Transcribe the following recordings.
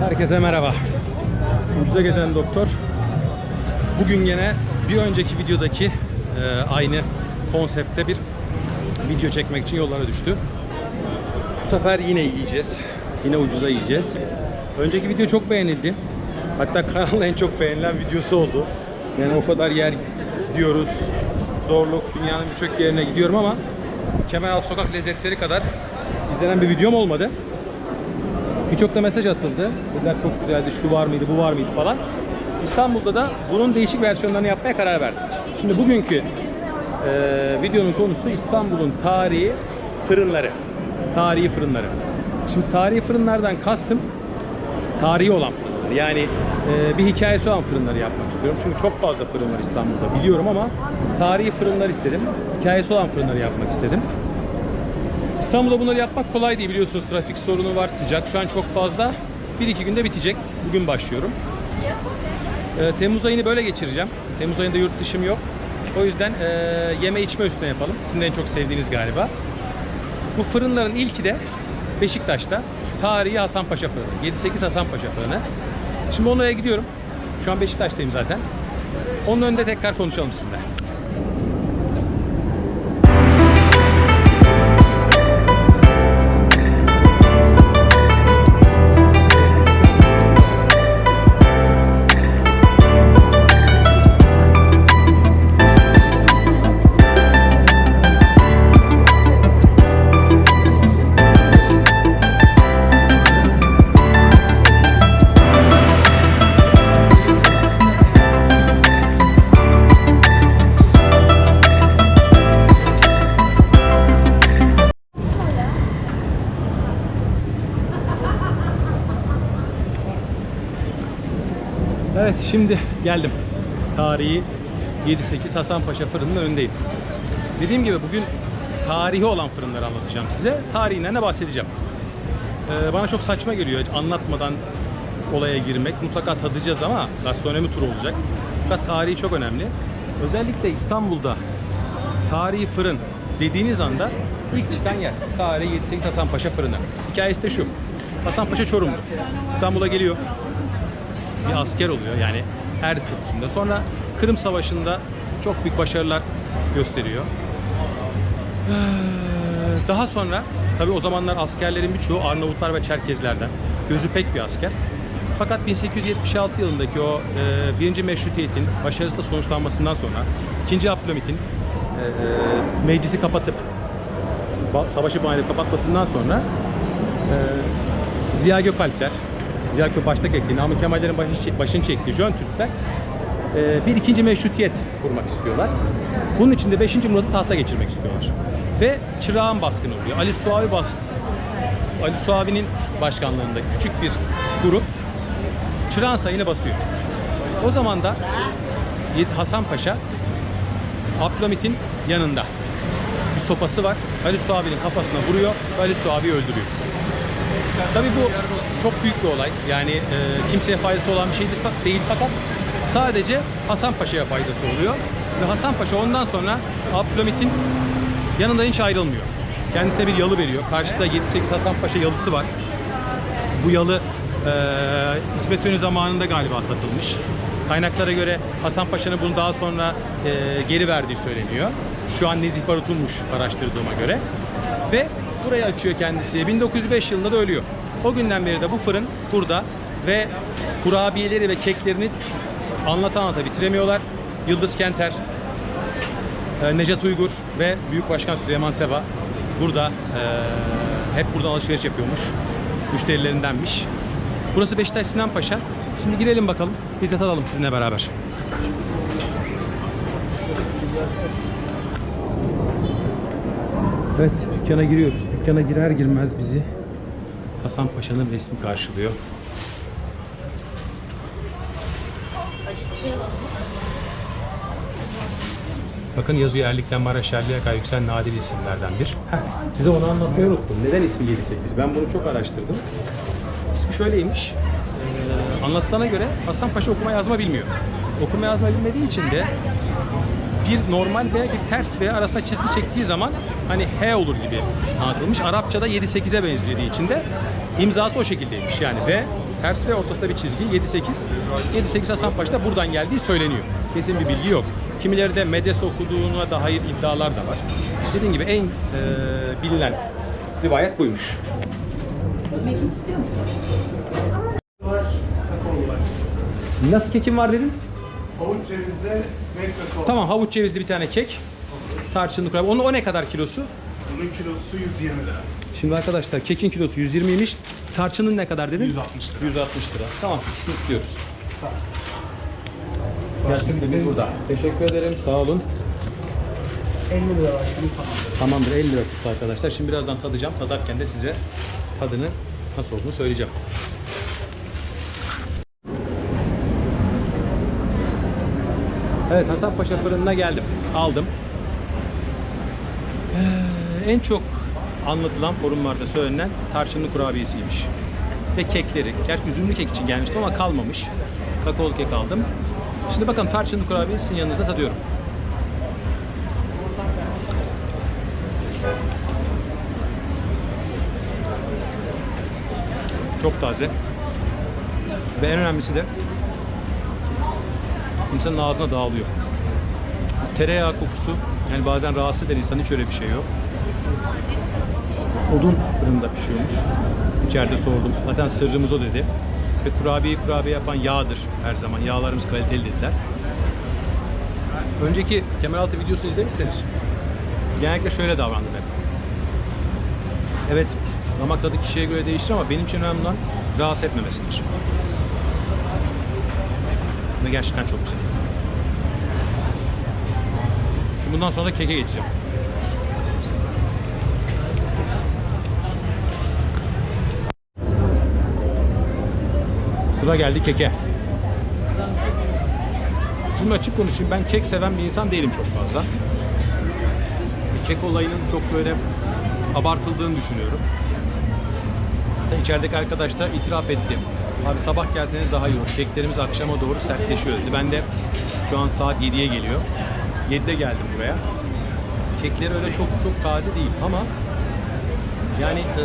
Herkese merhaba. Ucuza gezen doktor. Bugün yine bir önceki videodaki e, aynı konseptte bir video çekmek için yollara düştü. Bu sefer yine yiyeceğiz. Yine ucuza yiyeceğiz. Önceki video çok beğenildi. Hatta kanalın en çok beğenilen videosu oldu. Yani o kadar yer gidiyoruz. Zorluk, dünyanın birçok yerine gidiyorum ama Kemeraltı Sokak Lezzetleri kadar izlenen bir videom olmadı. Birçok da mesaj atıldı. Dediler çok güzeldi, şu var mıydı, bu var mıydı falan. İstanbul'da da bunun değişik versiyonlarını yapmaya karar verdim. Şimdi bugünkü e, videonun konusu İstanbul'un tarihi fırınları. Tarihi fırınları. Şimdi tarihi fırınlardan kastım tarihi olan fırınlar. Yani e, bir hikayesi olan fırınları yapmak istiyorum. Çünkü çok fazla fırın var İstanbul'da biliyorum ama tarihi fırınlar istedim. Hikayesi olan fırınları yapmak istedim. İstanbul'da bunları yapmak kolay değil biliyorsunuz trafik sorunu var sıcak şu an çok fazla. Bir iki günde bitecek. Bugün başlıyorum. Ee, Temmuz ayını böyle geçireceğim. Temmuz ayında yurt dışım yok. O yüzden e, yeme içme üstüne yapalım. Sizin en çok sevdiğiniz galiba. Bu fırınların ilki de Beşiktaş'ta. Tarihi Hasanpaşa Fırını. 7-8 Hasanpaşa Fırını. Şimdi onlara gidiyorum. Şu an Beşiktaş'tayım zaten. Onun önünde tekrar konuşalım sizinle. Geldim. Tarihi 7-8 Hasanpaşa fırının önündeyim. Dediğim gibi bugün tarihi olan fırınları anlatacağım size. Tarihinden de bahsedeceğim. Ee, bana çok saçma geliyor anlatmadan olaya girmek. Mutlaka tadacağız ama gastronomi turu olacak. Fakat tarihi çok önemli. Özellikle İstanbul'da tarihi fırın dediğiniz anda ilk çıkan yer. Tarihi 7-8 Hasanpaşa fırını. Hikayesi de şu. Hasanpaşa Çorumlu. İstanbul'a geliyor bir asker oluyor yani her statüsünde. Sonra Kırım Savaşı'nda çok büyük başarılar gösteriyor. Ee, Daha sonra tabii o zamanlar askerlerin birçoğu Arnavutlar ve Çerkezlerden. Gözü pek bir asker. Fakat 1876 yılındaki o e, birinci meşrutiyetin başarısız sonuçlanmasından sonra ikinci Abdülhamit'in e, e, meclisi kapatıp savaşı bahaneli kapatmasından sonra e, Ziya Gökalpler, Gökalp başta çektiği, Namık Kemal'lerin başını, başını çektiği Jön Türkler e, bir ikinci meşrutiyet kurmak istiyorlar. Bunun için de 5. Murat'ı tahta geçirmek istiyorlar. Ve çırağın baskını oluyor. Ali Suavi bas Ali Suavi'nin başkanlığında küçük bir grup çırağın sayını basıyor. O zaman da Hasan Paşa Abdülhamit'in yanında bir sopası var. Ali Suavi'nin kafasına vuruyor ve Ali Suavi'yi öldürüyor. Tabii bu çok büyük bir olay. Yani e, kimseye faydası olan bir şey değil, fakat sadece Hasan Paşa'ya faydası oluyor. Ve Hasan Paşa ondan sonra Abdülhamit'in yanından hiç ayrılmıyor. Kendisine bir yalı veriyor. Karşıda 7-8 Hasan Paşa yalısı var. Bu yalı e, İsmet İnönü zamanında galiba satılmış. Kaynaklara göre Hasan Paşa'nın bunu daha sonra e, geri verdiği söyleniyor. Şu an Nezih Barut'unmuş araştırdığıma göre. Ve burayı açıyor kendisi. 1905 yılında da ölüyor. O günden beri de bu fırın burada ve kurabiyeleri ve keklerini anlata anlata bitiremiyorlar. Yıldız Kenter, e, Necat Uygur ve Büyük Başkan Süleyman Seba burada e, hep buradan alışveriş yapıyormuş. Müşterilerindenmiş. Burası Beşiktaş Sinan Paşa. Şimdi girelim bakalım. Biz de tadalım sizinle beraber. Evet dükkana giriyoruz. Dükkana girer girmez bizi Hasan Paşa'nın resmi karşılıyor. Bakın yazıyor Erlik'ten Maraşerli'ye kadar yükselen nadir isimlerden bir. Heh, size onu anlatmayı unuttum. Neden ismi 78? Ben bunu çok araştırdım. İsmi şöyleymiş. Ee, anlatılana göre Hasan Paşa okuma yazma bilmiyor. Okuma yazma bilmediği için de bir normal veya bir ters veya arasında çizgi çektiği zaman hani H olur gibi anlatılmış. Arapçada 7-8'e benzediği için de imzası o şekildeymiş. Yani V ters ve ortasında bir çizgi 7-8. 7-8 Hasan Paşa'da buradan geldiği söyleniyor. Kesin bir bilgi yok. Kimileri de medrese okuduğuna dair iddialar da var. Dediğim gibi en e, bilinen rivayet buymuş. Nasıl kekim var dedin? Havuç cevizli ve kakao. Tamam havuç cevizli bir tane kek. Tarçınlı kurabiye. Onun o ne kadar kilosu? Bunun kilosu 120 lira. Şimdi arkadaşlar kekin kilosu 120'ymiş. Tarçının ne kadar dedin? 160 lira. 160 lira. Tamam ikisini istiyoruz. Gel listemiz burada. Teşekkür ederim. Sağ olun. 50 lira var. Tamamdır 50 lira tuttu arkadaşlar. Şimdi birazdan tadacağım. Tadarken de size tadını nasıl olduğunu söyleyeceğim. Evet Hasan Paşa fırınına geldim. Aldım. Ee, en çok anlatılan forumlarda söylenen tarçınlı kurabiyesiymiş. Ve kekleri. Gerçi üzümlü kek için gelmiştim ama kalmamış. Kakaolu kek aldım. Şimdi bakalım tarçınlı kurabiyeyi sizin yanınızda tadıyorum. Çok taze. Ve en önemlisi de insanın ağzına dağılıyor. Tereyağı kokusu yani bazen rahatsız eden insan hiç öyle bir şey yok. Odun fırında pişiyormuş. İçeride sordum. Zaten sırrımız o dedi. Ve kurabiye kurabiye yapan yağdır her zaman. Yağlarımız kaliteli dediler. Önceki Kemeraltı videosunu izlemişseniz genellikle şöyle davrandım hep. Evet, damak tadı kişiye göre değişir ama benim için önemli olan rahatsız etmemesidir. Ve gerçekten çok güzel. Bundan sonra da keke geçeceğim. Sıra geldi keke. Şimdi açık konuşayım ben kek seven bir insan değilim çok fazla. Kek olayının çok böyle abartıldığını düşünüyorum. Hatta içerideki itiraf etti. Abi sabah gelseniz daha iyi olur. Keklerimiz akşama doğru sertleşiyor dedi. Ben de şu an saat 7'ye geliyor. 7'de geldim buraya. Kekleri öyle çok çok taze değil ama yani eee,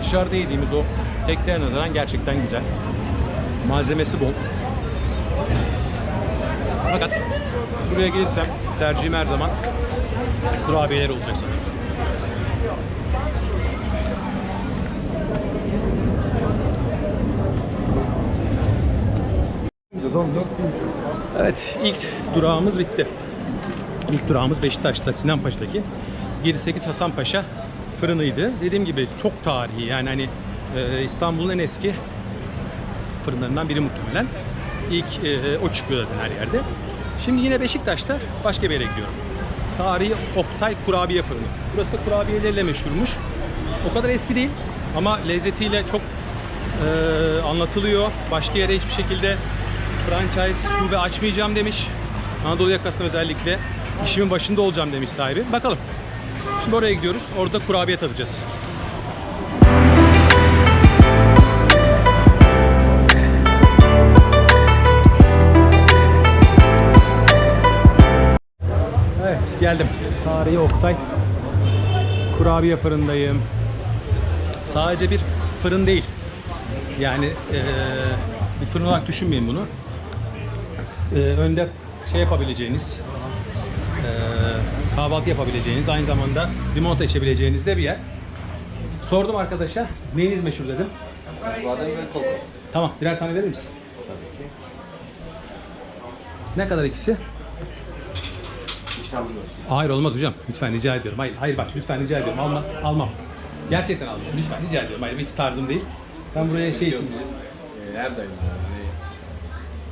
dışarıda yediğimiz o keklere nazaran gerçekten güzel. Malzemesi bol. Fakat buraya gelirsem tercihim her zaman kurabiyeler olacak sanırım. Evet ilk durağımız bitti. İlk durağımız Beşiktaş'ta Sinan Paşa'daki 7-8 Hasan Paşa fırınıydı. Dediğim gibi çok tarihi yani hani e, İstanbul'un en eski fırınlarından biri muhtemelen. İlk e, o çıkıyor zaten her yerde. Şimdi yine Beşiktaş'ta başka bir yere gidiyorum. Tarihi Oktay Kurabiye Fırını. Burası da kurabiyeleriyle meşhurmuş. O kadar eski değil ama lezzetiyle çok e, anlatılıyor. Başka yere hiçbir şekilde franchise şube açmayacağım demiş. Anadolu yakasında özellikle işimin başında olacağım demiş sahibi. Bakalım. Şimdi oraya gidiyoruz. Orada kurabiye tadacağız. Evet geldim. Tarihi Oktay. Kurabiye fırındayım. Sadece bir fırın değil. Yani eee, bir fırın olarak düşünmeyin bunu. Eee, önde şey yapabileceğiniz, eee, kahvaltı yapabileceğiniz, aynı zamanda limonata içebileceğiniz de bir yer. Sordum arkadaşa, neyiniz meşhur dedim. Badem ve koko. Tamam, birer tane verir misin? Ne kadar ikisi? Hayır olmaz hocam. Lütfen rica ediyorum. Hayır, hayır bak lütfen rica ediyorum. Almaz, almam. Gerçekten almam. Lütfen rica ediyorum. Hayır hiç tarzım değil. Ben buraya şey için... Her daim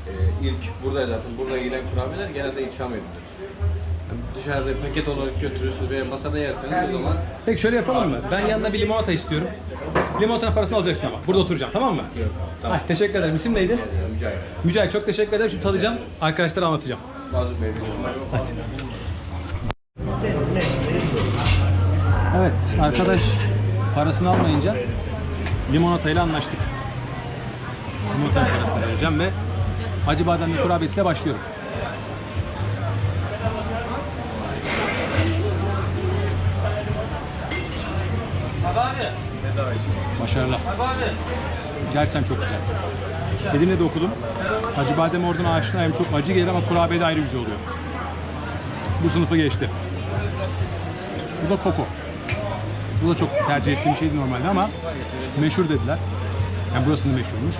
Ee, ilk burada zaten burada gelen kurabiyeler genelde ikram edilir. Yani dışarıda paket olarak götürürsünüz veya masada yerseniz o zaman Peki şöyle yapalım mı? Ben yanında bir limonata istiyorum. Limonatanın parasını alacaksın ama. Burada oturacağım tamam mı? Tamam. Ay, teşekkür ederim. İsim neydi? yani mücahit. Mücahit çok teşekkür ederim. Şimdi tadacağım. Arkadaşlara anlatacağım. Bazı mevzular. Evet arkadaş parasını almayınca limonatayla anlaştık. Limonatanın parasını vereceğim ve acı bademli kurabiyesiyle başlıyorum. Başarılı. Gerçekten çok güzel. Elimle de okudum. Acı badem oradan aşinayım. Çok acı gelir ama kurabiye de ayrı güzel oluyor. Bu sınıfı geçti. Bu da koko. Bu da çok tercih ettiğim şeydi normalde ama meşhur dediler. Yani burasının meşhurmuş.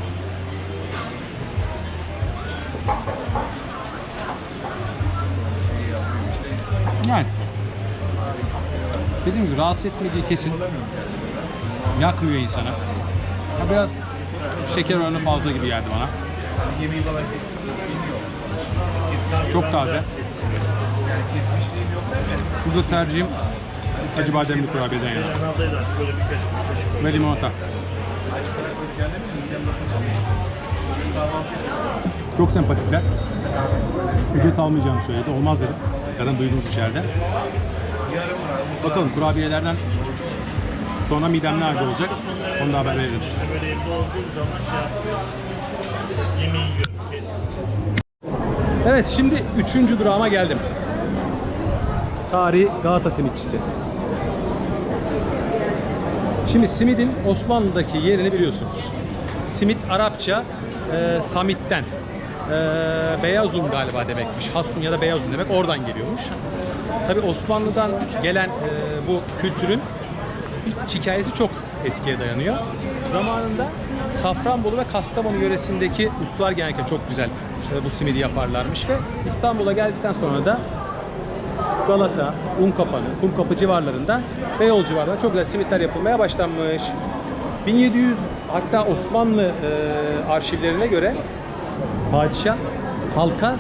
Yani dediğim gibi rahatsız etmediği kesin. Yakmıyor insana. Ha, biraz şeker oranı fazla gibi geldi bana. Çok taze. Burada tercihim acı bademli kurabiyeden yana. Ve limonata. Çok sempatikler. Ücret almayacağımı söyledi. Olmaz dedim. Zaten duydunuz içeride. Bakalım kurabiyelerden sonra midem nerede olacak? Onu da haber kesin. Evet şimdi üçüncü durağıma geldim. Tarihi Galata simitçisi. Şimdi simidin Osmanlı'daki yerini biliyorsunuz. Simit Arapça e, samitten. E, beyaz un galiba demekmiş. Hassun ya da beyaz un demek oradan geliyormuş. Tabi Osmanlı'dan gelen e, bu kültürün hiç hikayesi çok eskiye dayanıyor. Zamanında Safranbolu ve Kastamonu yöresindeki ustalar genellikle çok güzel e, bu simidi yaparlarmış ve İstanbul'a geldikten sonra da Galata, Unkapanı, Kumkapı civarlarında Beyoğlu civarlarında çok güzel simitler yapılmaya başlanmış. 1700 hatta Osmanlı e, arşivlerine göre padişah halka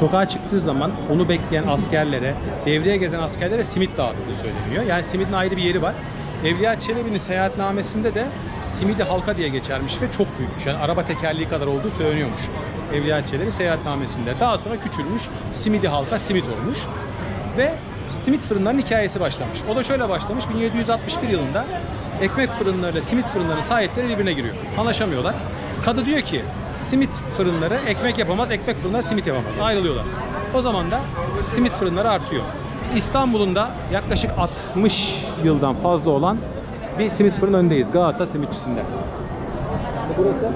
sokağa çıktığı zaman onu bekleyen askerlere, devreye gezen askerlere simit dağıttığı söyleniyor. Yani simidin ayrı bir yeri var. Evliya Çelebi'nin seyahatnamesinde de simidi halka diye geçermiş ve çok büyükmüş. Yani araba tekerleği kadar olduğu söyleniyormuş. Evliya Çelebi seyahatnamesinde. Daha sonra küçülmüş, simidi halka simit olmuş. Ve simit fırınlarının hikayesi başlamış. O da şöyle başlamış. 1761 yılında ekmek fırınlarıyla simit fırınlarının sahipleri birbirine giriyor. Anlaşamıyorlar. Kadı diyor ki simit fırınları ekmek yapamaz, ekmek fırınları simit yapamaz. Ayrılıyorlar. O zaman da simit fırınları artıyor. İstanbul'un da yaklaşık 60 yıldan fazla olan bir simit fırın öndeyiz. Galata simitçisinde. Burası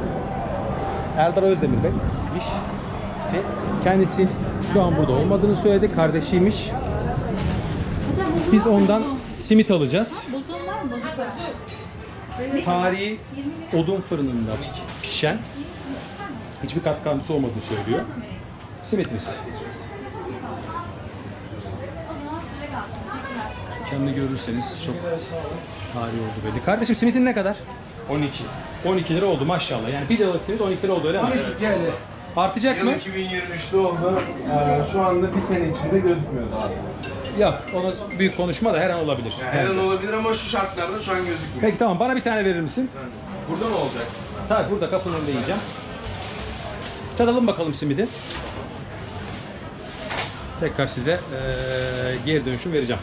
Erdar Özdemir Bey. İş. Kendisi şu an burada olmadığını söyledi. Kardeşiymiş. Biz ondan simit alacağız. Tarihi odun fırınında pişen hiçbir katkı olmadığını söylüyor. Kalsın. Kendini görürseniz çok tarihi oldu belli. Kardeşim simitin ne kadar? 12. 12 lira oldu maşallah. Yani 1 liralık simit 12 lira oldu öyle mi? Yani Artacak mı? yıl 2023'te oldu. Ee, şu anda bir sene içinde gözükmüyor daha. Yok. Onu büyük konuşma da her an olabilir. Her bence. an olabilir ama şu şartlarda şu an gözükmüyor. Peki tamam bana bir tane verir misin? Burada mı olacaksın? Tabii burada kapının önünde yiyeceğim. Tadalım bakalım simidi. Tekrar size eee, geri dönüşüm vereceğim.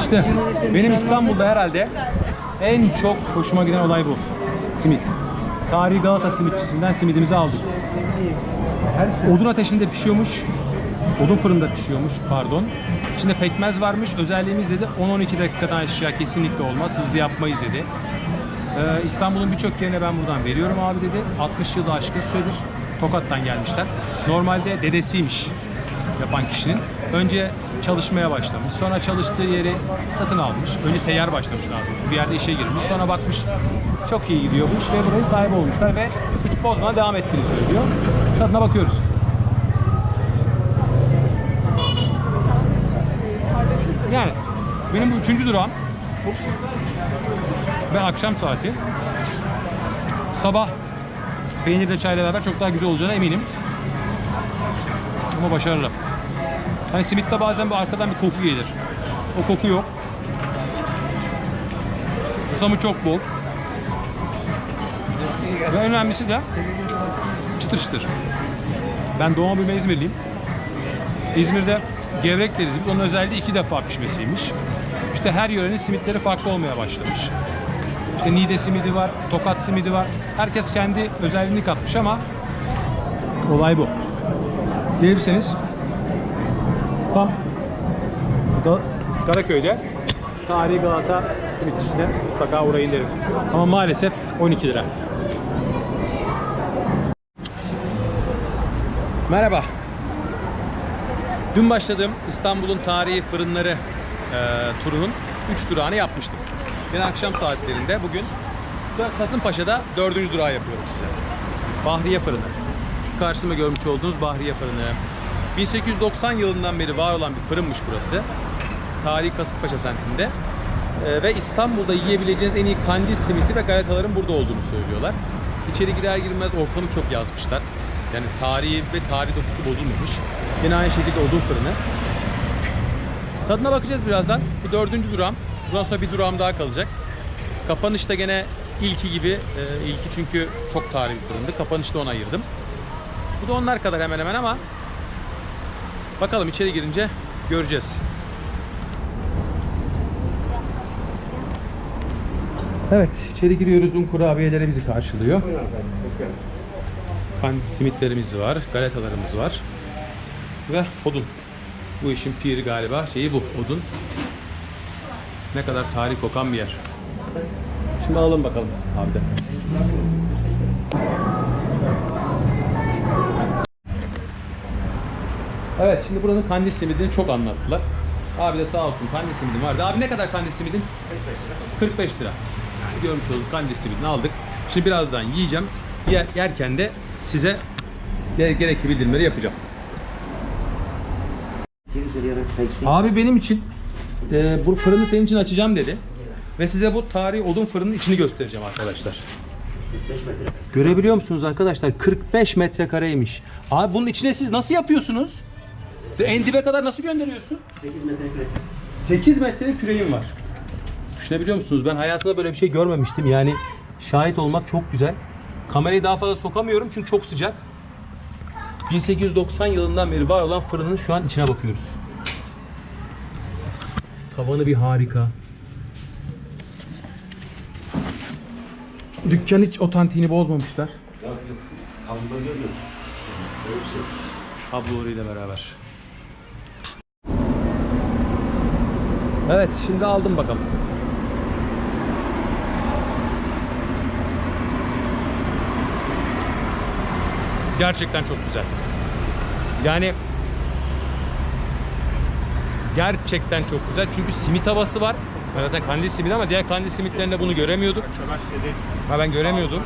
İşte benim İstanbul'da herhalde en çok hoşuma giden olay bu. Simit. Tarihi Galata simitçisinden simidimizi aldık. Odun ateşinde pişiyormuş. Odun fırında pişiyormuş pardon. İçinde pekmez varmış. Özelliğimiz dedi 10-12 dakikadan aşağı kesinlikle olmaz. Hızlı yapmayız dedi. Ee, İstanbul'un birçok yerine ben buradan veriyorum abi dedi. 60 yılda aşkın süredir. Tokat'tan gelmişler. Normalde dedesiymiş yapan kişinin. Önce çalışmaya başlamış. Sonra çalıştığı yeri satın almış. Önce seyyar başlamış daha doğrusu. Bir yerde işe girmiş. Sonra bakmış çok iyi gidiyor bu iş ve burayı sahibi olmuşlar ve hiç bozmadan devam ettiğini söylüyor. Tadına bakıyoruz. Yani benim bu üçüncü durağım. Ve akşam saati. Sabah peynirle çayla beraber çok daha güzel olacağına eminim. Ama başarılı. Hani simitte bazen bir arkadan bir koku gelir. O koku yok. Susamı çok bol. Ve önemlisi de çıtır çıtır. Ben doğma büyüme İzmirliyim. İzmir'de gevrek deriz biz. Onun özelliği iki defa pişmesiymiş. İşte her yörenin simitleri farklı olmaya başlamış. İşte Niğde simidi var, Tokat simidi var. Herkes kendi özelliğini katmış ama olay bu. Gelirseniz tam Ga- Karaköy'de Tarihi Galata simitçisine mutlaka uğrayın derim. Ama maalesef 12 lira. Merhaba. Dün başladığım İstanbul'un tarihi fırınları e, turunun 3 durağını yapmıştım. Yine akşam saatlerinde bugün da Kasımpaşa'da 4. durağı yapıyorum size. Bahriye Fırını. Şu karşımda görmüş olduğunuz Bahriye Fırını. 1890 yılından beri var olan bir fırınmış burası. Tarihi Kasımpaşa semtinde. E, ve İstanbul'da yiyebileceğiniz en iyi kandil simiti ve galetaların burada olduğunu söylüyorlar. İçeri girer girmez ortamı çok yazmışlar. Yani tarihi ve tarih dokusu bozulmamış. Yine aynı şekilde odun fırını. Tadına bakacağız birazdan. Bu dördüncü durağım. Bundan sonra bir durağım daha kalacak. Kapanışta gene ilki gibi. e, ilki çünkü çok tarihi bir fırındı. Kapanışta ona ayırdım. Bu da onlar kadar hemen hemen ama bakalım içeri girince göreceğiz. Evet, içeri giriyoruz. Un kurabiyeleri bizi karşılıyor. Kan simitlerimiz var, galetalarımız var. Ve odun. Bu işin piri galiba. Şeyi bu, odun. Ne kadar tarih kokan bir yer. Şimdi alalım bakalım abi de. Evet şimdi buranın kandil simidini çok anlattılar. Abi de sağ olsun kandil simidim vardı. Abi ne kadar kandil simidin? 45 lira. Şu görmüş olduğunuz kandil simidini aldık. Şimdi birazdan yiyeceğim. Yer, yerken de size gere- gerekli bildirimleri yapacağım. Abi benim için e, bu fırını senin için açacağım dedi. Ve size bu tarihi odun fırının içini göstereceğim arkadaşlar. Görebiliyor musunuz arkadaşlar? 45 metrekareymiş. Abi bunun içine siz nasıl yapıyorsunuz? En dibe kadar nasıl gönderiyorsun? 8 metre küre. 8 metre küreğim var. Düşünebiliyor musunuz? Ben hayatımda böyle bir şey görmemiştim. Yani şahit olmak çok güzel. Kamerayı daha fazla sokamıyorum çünkü çok sıcak. 1890 yılından beri var olan fırının şu an içine bakıyoruz. Tavanı bir harika. Dükkan hiç otantiğini bozmamışlar. Abloları ile beraber. Evet şimdi aldım bakalım. Gerçekten çok güzel. Yani gerçekten çok güzel çünkü simit havası var. Zaten kandil simit ama diğer kandil simitlerinde bunu göremiyorduk. Ha ben göremiyordum.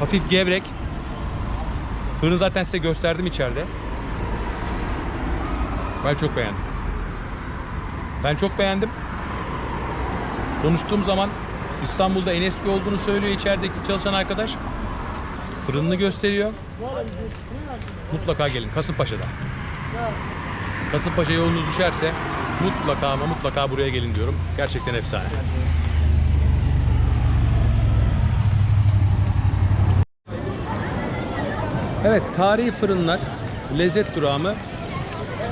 Hafif gevrek. Fırını zaten size gösterdim içeride. Ben çok beğendim. Ben çok beğendim. Konuştuğum zaman İstanbul'da en eski olduğunu söylüyor içerideki çalışan arkadaş. Fırınını gösteriyor. Mutlaka gelin Kasımpaşa'da. Kasımpaşa yolunuz düşerse mutlaka ama mutlaka buraya gelin diyorum. Gerçekten efsane. Evet, tarihi fırınlar lezzet durağımı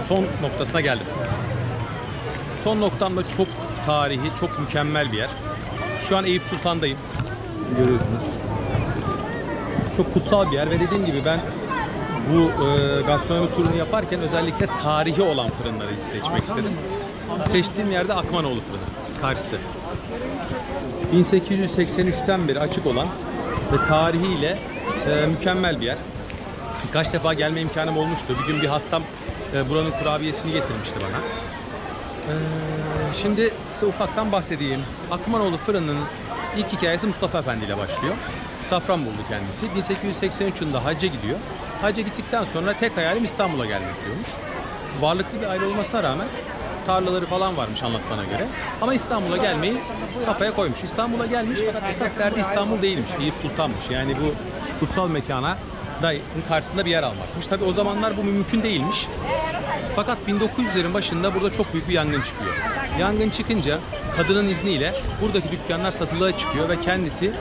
son noktasına geldim. Son noktamda çok tarihi, çok mükemmel bir yer. Şu an Eyüp Sultan'dayım. Görüyorsunuz. Çok kutsal bir yer ve dediğim gibi ben bu e, gastronomi turunu yaparken özellikle tarihi olan fırınları seçmek istedim. Seçtiğim yerde Akmanoğlu fırını, karşısı. 1883'ten beri açık olan ve tarihiyle e, mükemmel bir yer. Birkaç defa gelme imkanım olmuştu. Bir gün bir hastam e, buranın kurabiyesini getirmişti bana. Ee, şimdi size ufaktan bahsedeyim. Akmanoğlu fırının ilk hikayesi Mustafa Efendi ile başlıyor. Safranbolu kendisi. 1883 yılında hacca gidiyor. Hacca gittikten sonra tek hayalim İstanbul'a gelmek diyormuş. Varlıklı bir aile olmasına rağmen tarlaları falan varmış anlatmana göre. Ama İstanbul'a gelmeyi kafaya koymuş. İstanbul'a gelmiş fakat esas derdi İstanbul değilmiş. Eyüp Sultan'mış. Yani bu kutsal mekana da karşısında bir yer almakmış. Tabi o zamanlar bu mümkün değilmiş. Fakat 1900'lerin başında burada çok büyük bir yangın çıkıyor. Yangın çıkınca kadının izniyle buradaki dükkanlar satılığa çıkıyor ve kendisi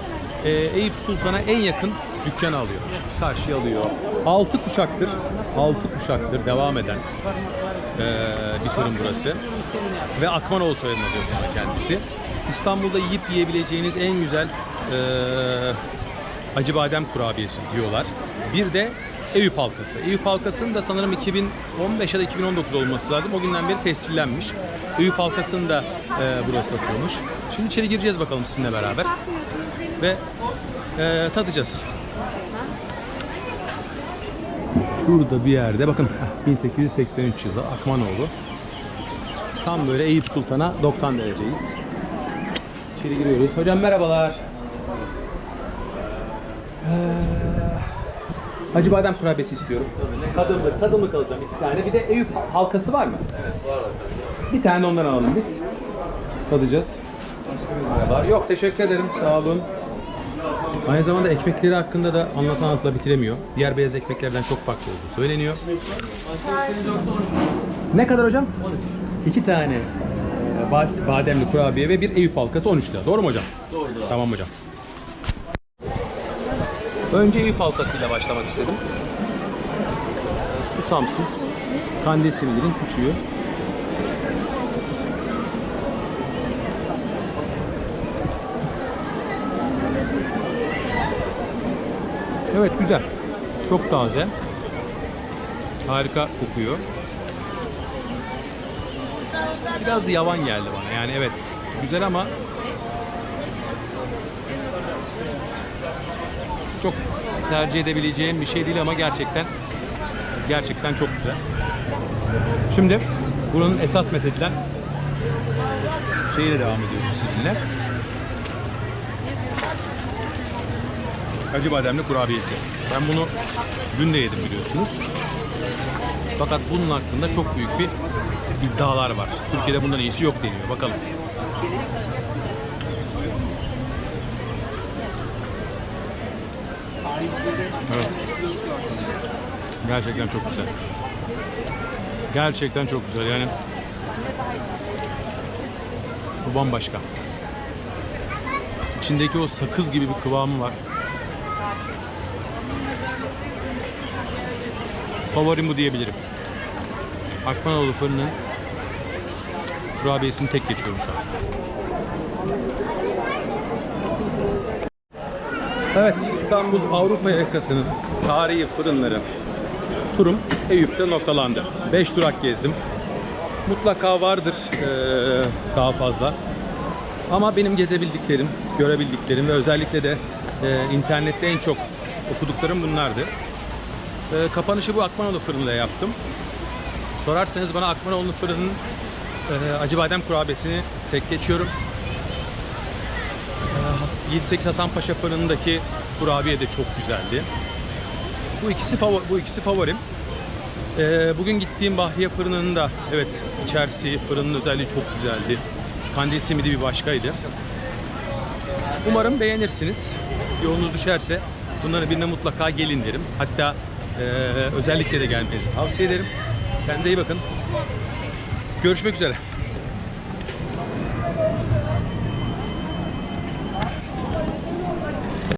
e, Eyüp Sultan'a en yakın dükkanı alıyor. Karşıya alıyor. Altı kuşaktır, altı kuşaktır devam eden e, bir fırın burası. Ve Akmanoğlu soyadını alıyor sonra kendisi. İstanbul'da yiyip yiyebileceğiniz en güzel eee acı badem kurabiyesi diyorlar. Bir de Eyüp halkası. Eyüp halkasının da sanırım 2015 ya da 2019 olması lazım. O günden beri tescillenmiş. Eyüp halkasını da eee burası satıyormuş. Şimdi içeri gireceğiz bakalım sizinle beraber. Ve eee, tadacağız. Şurada bir yerde bakın 1883 yılı Akmanoğlu. Tam böyle Eyüp Sultan'a 90 dereceyiz. İçeri giriyoruz. Hocam merhabalar. Ee, Hacı badem kurabiyesi istiyorum. Tadımlık, tadımlık alacağım iki tane. Bir de Eyüp halkası var mı? Evet var. Bir tane ondan alalım biz. Tadacağız. Merhabalar. Yok teşekkür ederim. Sağ olun. Aynı zamanda ekmekleri hakkında da anlatan anlatla bitiremiyor. Diğer beyaz ekmeklerden çok farklı olduğu söyleniyor. Ne kadar hocam? 13. İki tane e, ba- bademli kurabiye ve bir Eyüp halkası 13 lira. Doğru mu hocam? Doğru. Tamam hocam. Önce Eyüp halkasıyla başlamak istedim. Susamsız kandil simidinin küçüğü. Evet güzel. Çok taze. Harika kokuyor. Biraz yavan geldi bana. Yani evet güzel ama çok tercih edebileceğim bir şey değil ama gerçekten gerçekten çok güzel. Şimdi buranın esas methedilen şeyle devam ediyoruz sizinle. Acı bademli kurabiyesi. Ben bunu dün de yedim biliyorsunuz. Fakat bunun hakkında çok büyük bir iddialar var. Türkiye'de bundan iyisi yok deniyor. Bakalım. Evet. Gerçekten çok güzel. Gerçekten çok güzel. Yani bu bambaşka. İçindeki o sakız gibi bir kıvamı var. Favorim bu diyebilirim. Akmanoğlu fırının kurabiyesini tek geçiyorum şu an. Evet, İstanbul Avrupa yakasının tarihi fırınları turum Eyüp'te noktalandı. 5 durak gezdim. Mutlaka vardır eee, daha fazla. Ama benim gezebildiklerim, görebildiklerim ve özellikle de eee, internette en çok okuduklarım bunlardı. Eee, kapanışı bu Akmanoğlu fırınıyla yaptım. Sorarsanız bana Akmanoğlu fırının eee acı badem kurabiyesini tek geçiyorum. Eee, 7-8 Hasan Paşa fırınındaki kurabiye de çok güzeldi. Bu ikisi favori, bu ikisi favorim. Eee, bugün gittiğim Bahriye fırınının da evet içerisi fırının özelliği çok güzeldi. Kandil simidi bir başkaydı. Umarım beğenirsiniz. Yolunuz düşerse bunların birine mutlaka gelin derim. Hatta eee, özellikle de gelmenizi tavsiye ederim. Kendinize iyi bakın. Görüşmek üzere.